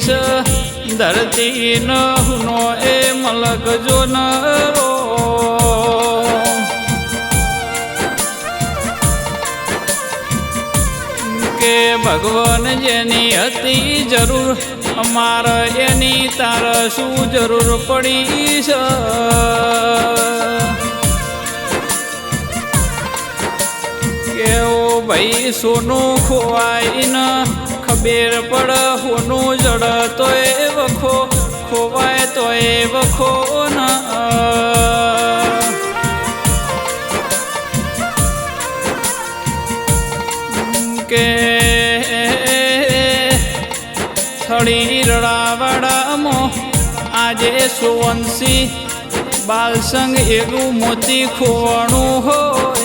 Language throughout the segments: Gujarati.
હતી ધરતી હુનો એ મલક જો કે ભગવાન જેની હતી જરૂર, અમારે એની તાર શું જરૂર પડી છે કેવો ભાઈ સોનું ખોવાય ન ખબેર પડ હોનું જડ તોય વખો, ખોવાય તોય વખો ન. કે થળી રડાવાડામાં આજે સુવંશી બાલસંગ એવું મોતી ખોવાનું હોય.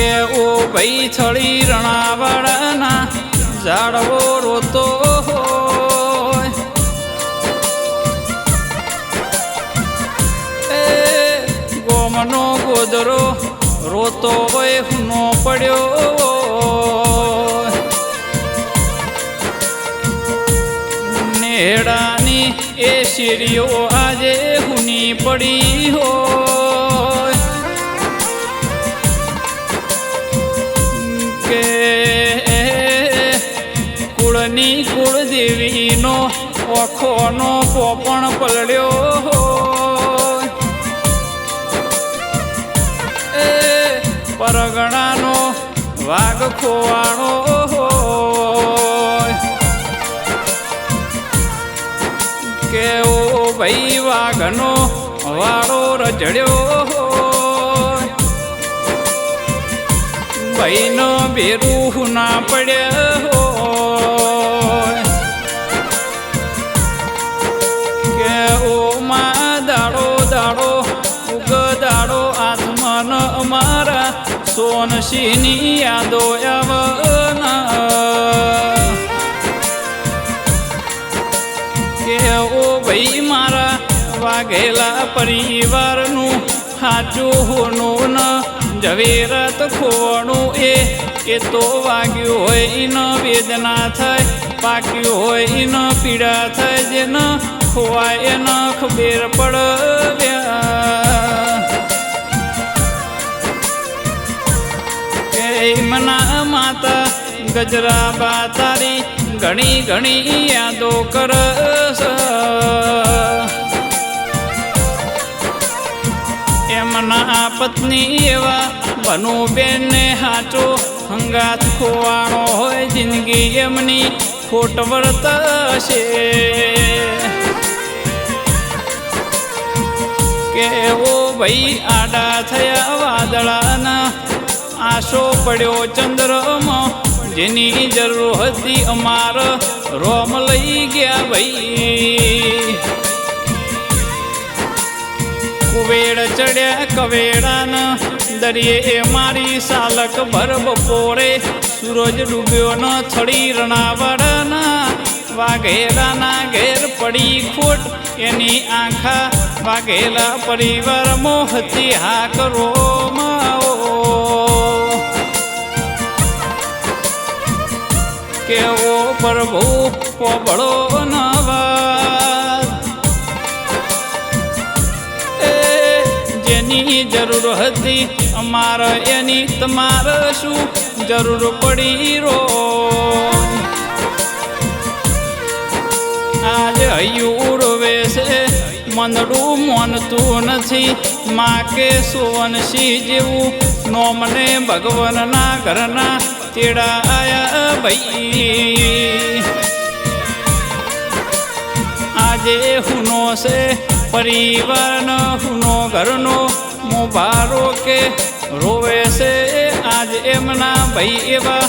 કે ઓ ભાઈ થળી રણાવાડાના ઝાડવો રોતો ગોમનો ગોદરો રોતો હોય, હુનો પડ્યો હેડાની એ શીરીઓ આજે હુની પડી હોય. કુળની કુળદેવીનો ઓખોનો પોપણ પલડ્યો એ પરગણાનો વાઘ ખોવાણો કેવો ભાઈ વાઘનો વાળો રજડ્યો હોય. ભાઈનો બેરું ના પડ્યા યાદો આવના કે ઓ ભાઈ મારા વાઘેલા પરિવારનું સાચું હોનું ન. ઝવેરત ખોણું એ એ તો વાગ્યું હોય ન. વેદના થાય, પાક્યું હોય ન. પીડા થાય, જે ન ખોવાય ન ખબેર પડવ્યા મના માતા ગજરાબા તારી ઘણી ઘણી યાદો કરસ. એમના પત્ની એવા બનુ બેનને હાચો હંગાત ખોવાણો હોય જિંદગી એમની ખોટ વર્તશે. કે ઓ ભાઈ આડા થયા વાદળાના આશો પડ્યો ચંદ્રમાં. જેની જરૂર હતી અમાર રોમ લઈ ગયા ભાઈ. કુવેડ ચડ્યા કવેડાન દરિયે મારી સાલક ભર બપોરે. સૂરજ ડૂબ્યો ન છડી રણાવડના. વાઘેલાના ઘેર પડી ખોટ, એની આંખા વાઘેલા પરિવાર મોહતી હા કરો માઓ કેવો પ્રભુ, પોબળો નવા જેની જરૂર હતી, અમારે એની તમારે શું જરૂર પડી રો આજે હૈયું ઉડવે છે મંદડું મોનતું નથી માં કે સુવનસિંહ જેવું, નોમને ભગવાનના ઘરના તેડા આયા ભાઈ. આજે હુનો છે પરિવારનો, હુનો ઘરનો, મોભારો કે રોવે છે. આજ એમના ભાઈ એવા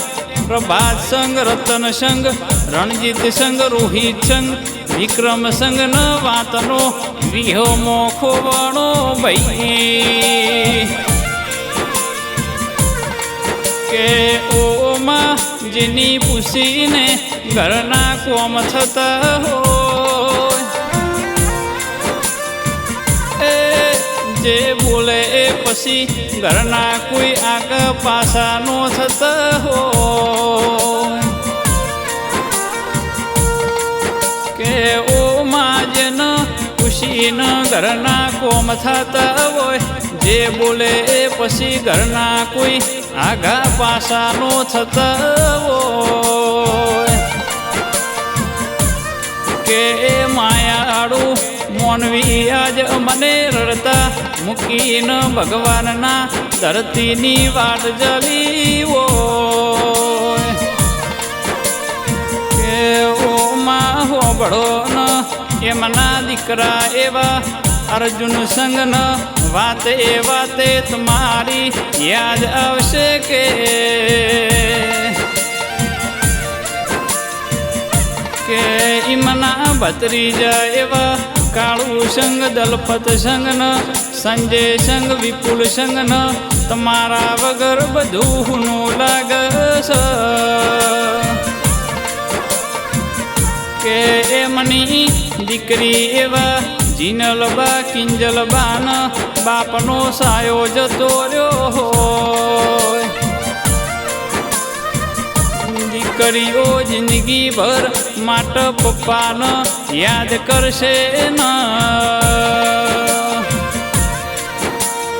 પ્રભાત સંગ, રતન સંગ, રણજીત સંગ, રોહિત સંગ, વિક્રમ સંગ ન વાતનો વિહો મોખો વણો ભાઈ. કે ઓમાં જેની પૂછીને ઘરના કોમ થતા હોય. એ જે બોલે એ પછી ઘરના કોઈ આગ પાસાનો થતા હોય. કે ઓ માજન ખુશીન ઘરના કોમ થતા હોય જે બોલે એ પછી ઘરના કોઈ આઘા પાસાનો થતા હોય કે એ માયાળું મોનવી આજ મને રડતા મૂકીને ભગવાનના ધરતીની વાત જલીવો. કે ઓ હોબળો ન, એમના દીકરા એવા અર્જુન સંગ ન વાતે વાતે તમારી યાદ આવશે કે કે ઈમના ભત્રીજા એવા કાળુ સંગ, દલપત સંગ ન સંજય સંગ, વિપુલ સંગ ન તમારા વગર બધું નું લાગસ. કે એમની દીકરી એવા જીનલબા કિંજલબાન બાપનો સાયો જતો રહ્યો હોય. દીકરીઓ જિંદગી ભર માટ પપ્પાને યાદ કરશે ન.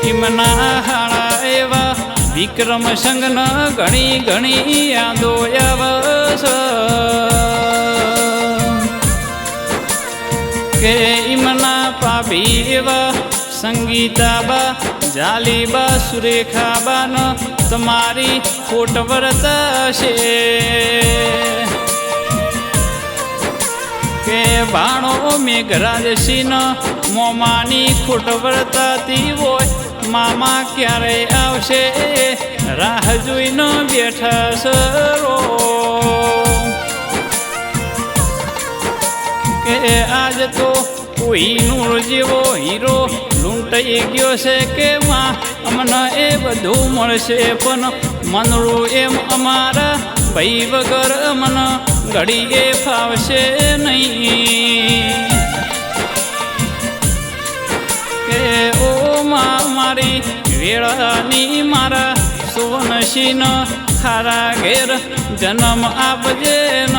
ઈમના હાળા એવા વિક્રમ સંગન ઘણી ઘણી યાદો આવશ કે ઇમના પાભી એવા સંગીતાબા જાલીબા ન તમારી ખોટ વર્તાશે કે ભાણો મેઘરાજસિંહ મોમાની ખોટ વર્તાતી હોય, મામા ક્યારે આવશે? રાહ જોઈને બેઠા સરો. કે આજ તો કોઈનું જેવો હીરો લૂંટાઈ ગયો છે કે માં? અમને એ બધું મળશે પણ મનરું એમ અમારા ભાઈ વગર અમને ઘડીએ ફાવશે નહીં. કે ઓ મારી વેળાની મારા સુવનશીન, ખારા ઘેર જન્મ આપજે ન.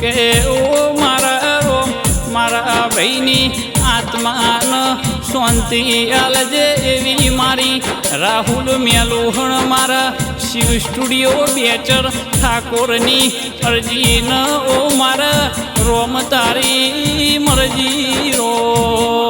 કે ઓ મારા મારા ભાઈની આત્માન શાંતિ આલજે એવી મારી રાહુલ મેલુહણ મારા શિવ સ્ટુડિયો બેચર ઠાકોરની અરજી ન ઓ મારા રોમ તારી મરજી રો.